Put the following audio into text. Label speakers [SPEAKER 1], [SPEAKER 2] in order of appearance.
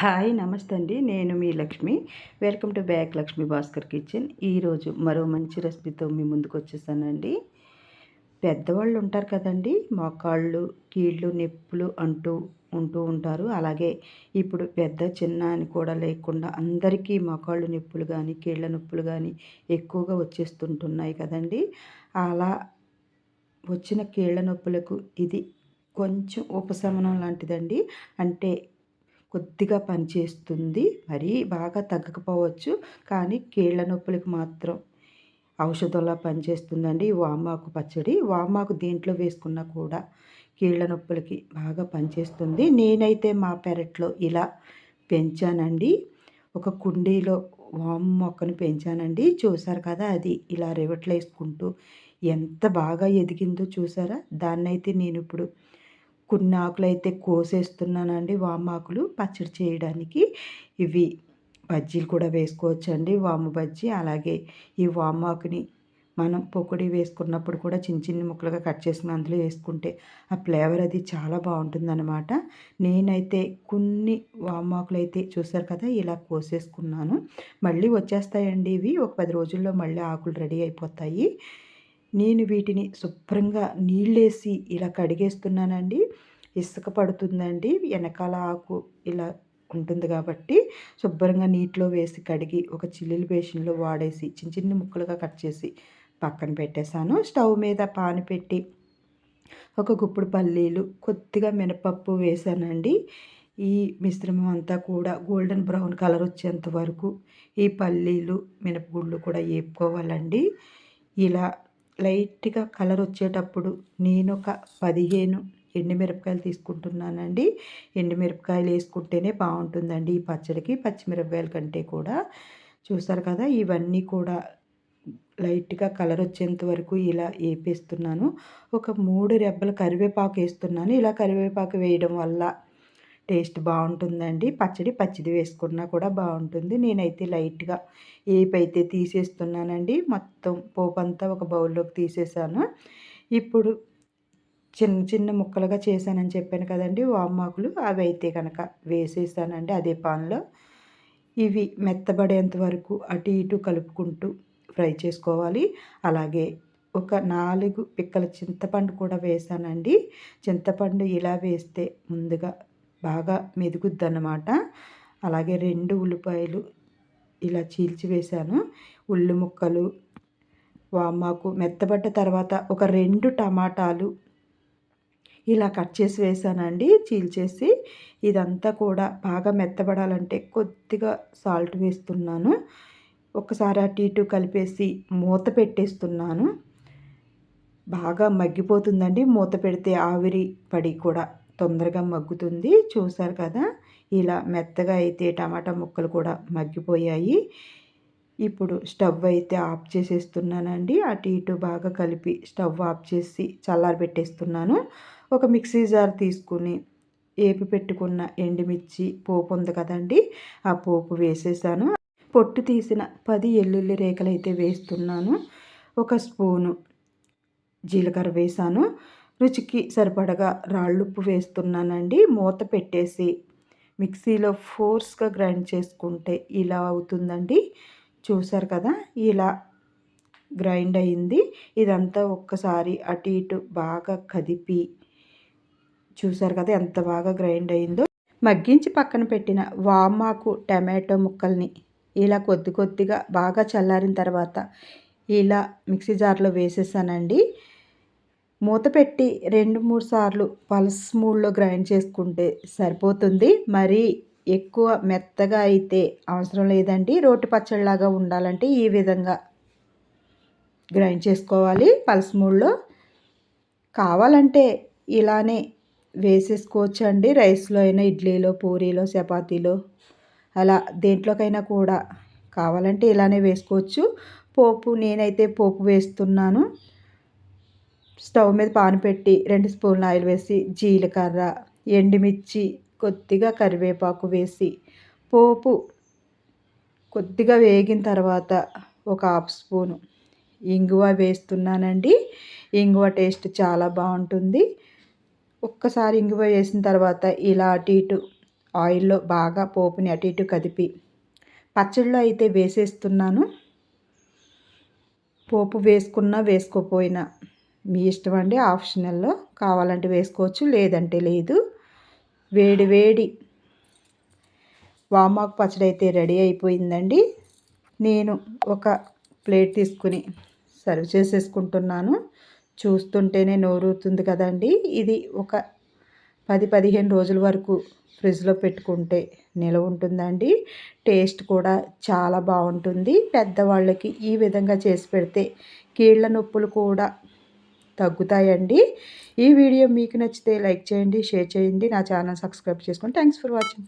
[SPEAKER 1] Hi నమస్తే అండి. నేను మీ Lakshmi. Welcome to back Lakshmi Bhaskar kitchen. ఈరోజు మరో మంచి రెసిపీతో మీ ముందుకు వచ్చేసానండి. పెద్దవాళ్ళు ఉంటారు కదండి మోకాళ్ళు కీళ్ళు నొప్పులు అంటూ ఉంటూ ఉంటారు. అలాగే ఇప్పుడు పెద్ద చిన్న అని కూడా లేకుండా అందరికీ మోకాళ్ళు నొప్పులు కానీ కీళ్ళ నొప్పులు కానీ ఎక్కువగా వచ్చేస్తుంటున్నాయి కదండి. అలా వచ్చిన కీళ్ళ నొప్పులకు ఇది కొంచెం ఉపశమనం లాంటిదండి. అంటే కొద్దిగా పనిచేస్తుంది మరీ బాగా తగ్గకపోవచ్చు. కానీ కీళ్ళ నొప్పులకు మాత్రం ఔషధంలా పనిచేస్తుందండి ఈ వామాకు పచ్చడి. వామాకు దీంట్లో వేసుకున్నా కూడా కీళ్ళ నొప్పులకి బాగా పనిచేస్తుంది నేనైతే మా పెరట్లో ఇలా పెంచానండి. ఒక కుండీలో వాము మొక్కను పెంచానండి. చూసారు కదా అది ఇలా రివట్లేసుకుంటూ ఎంత బాగా ఎదిగిందో చూసారా? దాన్నైతే నేను ఇప్పుడు కొన్ని ఆకులు అయితే కోసేస్తున్నానండి వామాకులు పచ్చడి చేయడానికి. ఇవి బజ్జీలు కూడా వేసుకోవచ్చండి వాము బజ్జీ. అలాగే ఈ వామాకుని మనం పొకడి వేసుకున్నప్పుడు కూడా చిన్న చిన్న ముక్కలుగా కట్ చేసుకుని అందులో వేసుకుంటే ఆ ఫ్లేవర్ అది చాలా బాగుంటుందన్నమాట. నేనైతే కొన్ని వామాకులు అయితే చూసారు కదా ఇలా కోసేసుకున్నాను. మళ్ళీ వచ్చేస్తాయండి ఇవి. ఒక పది రోజుల్లో మళ్ళీ ఆకులు రెడీ అయిపోతాయి. నేను వీటిని శుభ్రంగా నీళ్ళేసి ఇలా కడిగేస్తున్నానండి. ఇసుక పడుతుందండి. వెనకాల ఆకు ఇలా ఉంటుంది కాబట్టి శుభ్రంగా నీటిలో వేసి కడిగి ఒక చిల్లులు బేషన్లో వాడేసి చిన్న చిన్న ముక్కలుగా కట్ చేసి పక్కన పెట్టేశాను. స్టవ్ మీద పాను పెట్టి ఒక గుప్పుడు పల్లీలు కొద్దిగా మినపప్పు వేసానండి ఈ మిశ్రమం అంతా కూడా గోల్డెన్ బ్రౌన్ కలర్ వచ్చేంత వరకు ఈ పల్లీలు మినపగుళ్ళు కూడా వేపుకోవాలండి ఇలా లైట్గా కలర్ వచ్చేటప్పుడు నేను ఒక పదిహేను ఎండుమిరపకాయలు తీసుకుంటున్నానండి. ఎండుమిరపకాయలు వేసుకుంటేనే బాగుంటుందండి ఈ పచ్చడికి. పచ్చిమిరపకాయల కంటే కూడా చూస్తారు కదా ఇవన్నీ కూడా లైట్గా కలర్ వచ్చేంత వరకు ఇలా వేపేస్తున్నాను. ఒక మూడు రెబ్బల కరివేపాకు వేస్తున్నాను. ఇలా కరివేపాకు వేయడం వల్ల టేస్ట్ బాగుంటుందండి. పచ్చడి పచ్చిది వేసుకున్నా కూడా బాగుంటుంది. నేనైతే లైట్గా ఏపైతే తీసేస్తున్నానండి మొత్తం పోపు అంతా ఒక బౌల్లోకి తీసేసాను. ఇప్పుడు చిన్న చిన్న ముక్కలుగా చేశానని చెప్పాను కదండి వామాకులు అవి అయితే కనుక వేసేసానండి అదే పాన్లో. ఇవి మెత్తబడేంత వరకు అటు ఇటు కలుపుకుంటూ ఫ్రై చేసుకోవాలి. అలాగే ఒక నాలుగు పిక్కల చింతపండు కూడా వేసానండి. చింతపండు ఇలా వేస్తే ముందుగా బాగా మెదుగుద్దన్నమాట. అలాగే రెండు ఉల్లిపాయలు ఇలా చీల్చి వేశాను. ఉల్లి ముక్కలు వామాకు మెత్తబడ్డ తర్వాత ఒక రెండు టమాటాలు ఇలా కట్ చేసి వేసానండి చీల్చేసి ఇదంతా కూడా బాగా మెత్తబడాలంటే కొద్దిగా సాల్ట్ వేస్తున్నాను. ఒకసారి అటు ఇటు కలిపేసి మూత పెట్టేస్తున్నాను. బాగా మగ్గిపోతుందండి మూత పెడితే ఆవిరి పడి కూడా. తొందరగా మగ్గుతుంది. చూసారు కదా? ఇలా మెత్తగా అయితే టమాటా ముక్కలు కూడా మగ్గిపోయాయి. ఇప్పుడు స్టవ్ అయితే ఆఫ్ చేసేస్తున్నానండి. అటు ఇటు బాగా కలిపి స్టవ్ ఆఫ్ చేసి చల్లారి పెట్టేస్తున్నాను. ఒక మిక్సీ జార్ తీసుకుని ఏపి పెట్టుకున్న ఎండుమిర్చి పోపు ఉంది కదండి ఆ పోపు వేసేసాను. పొట్టు తీసిన పది ఎల్లుల్లి రేఖలు అయితే వేస్తున్నాను. ఒక స్పూను జీలకర్ర వేసాను. రుచికి సరిపడగా రాళ్ళుప్పు వేస్తున్నానండి. మూత పెట్టేసి మిక్సీలో ఫోర్స్గా గ్రైండ్ చేసుకుంటే ఇలా అవుతుందండి. చూసారు కదా ఇలా గ్రైండ్ అయింది. ఇదంతా ఒక్కసారి అటు ఇటు బాగా కదిపి చూసారు కదా ఎంత బాగా గ్రైండ్ అయిందో. మగ్గించి పక్కన పెట్టిన వామాకు టమాటో ముక్కల్ని ఇలా కొద్ది కొద్దిగా బాగా చల్లారిన తర్వాత ఇలా మిక్సీ జార్లో వేసేసానండి. మూత పెట్టి రెండు మూడు సార్లు పల్స్ మూడ్లో గ్రైండ్ చేసుకుంటే సరిపోతుంది. మరి ఎక్కువ మెత్తగా అయితే అవసరం లేదండి. రోటి పచ్చడిలాగా ఉండాలంటే ఈ విధంగా గ్రైండ్ చేసుకోవాలి పల్స్ మూడ్లో. కావాలంటే ఇలానే వేసేసుకోవచ్చు అండి రైస్లో అయినా ఇడ్లీలో పూరీలో చపాతీలో అలా దేంట్లోకైనా కూడా కావాలంటే ఇలానే వేసుకోవచ్చు. పోపు నేనైతే పోపు వేస్తున్నాను. స్టవ్ మీద పాను పెట్టి రెండు స్పూన్ల ఆయిల్ వేసి జీలకర్ర ఎండుమిర్చి కొద్దిగా కరివేపాకు వేసి పోపు కొద్దిగా వేగిన తర్వాత ఒక హాఫ్ స్పూను ఇంగువ వేస్తున్నానండి. ఇంగువ టేస్ట్ చాలా బాగుంటుంది. ఒక్కసారి ఇంగువ వేసిన తర్వాత ఇలా అటు ఇటు ఆయిల్లో బాగా పోపుని అటు ఇటు కదిపి పచ్చడిలో అయితే వేసేస్తున్నాను. పోపు వేసుకున్నా వేసుకోపోయినా మీ ఇష్టం అండి ఆప్షనల్లో కావాలంటే వేసుకోవచ్చు లేదంటే లేదు. వేడి వేడి వామాకు పచ్చడి అయితే రెడీ అయిపోయిందండి. నేను ఒక ప్లేట్ తీసుకుని సర్వ్ చేసేసుకుంటున్నాను. చూస్తుంటేనే నోరుతుంది కదండి. ఇది ఒక పది పదిహేను రోజుల వరకు ఫ్రిడ్జ్లో పెట్టుకుంటే నిలవ ఉంటుందండి. టేస్ట్ కూడా చాలా బాగుంటుంది. పెద్దవాళ్ళకి ఈ విధంగా చేసి పెడితే కీళ్ళ నొప్పులు కూడా తగ్గుతాయండి. ఈ వీడియో మీకు నచ్చితే లైక్ చేయండి షేర్ చేయండి నా ఛానల్ సబ్స్క్రైబ్ చేసుకోండి థ్యాంక్స్ ఫర్ వాచింగ్.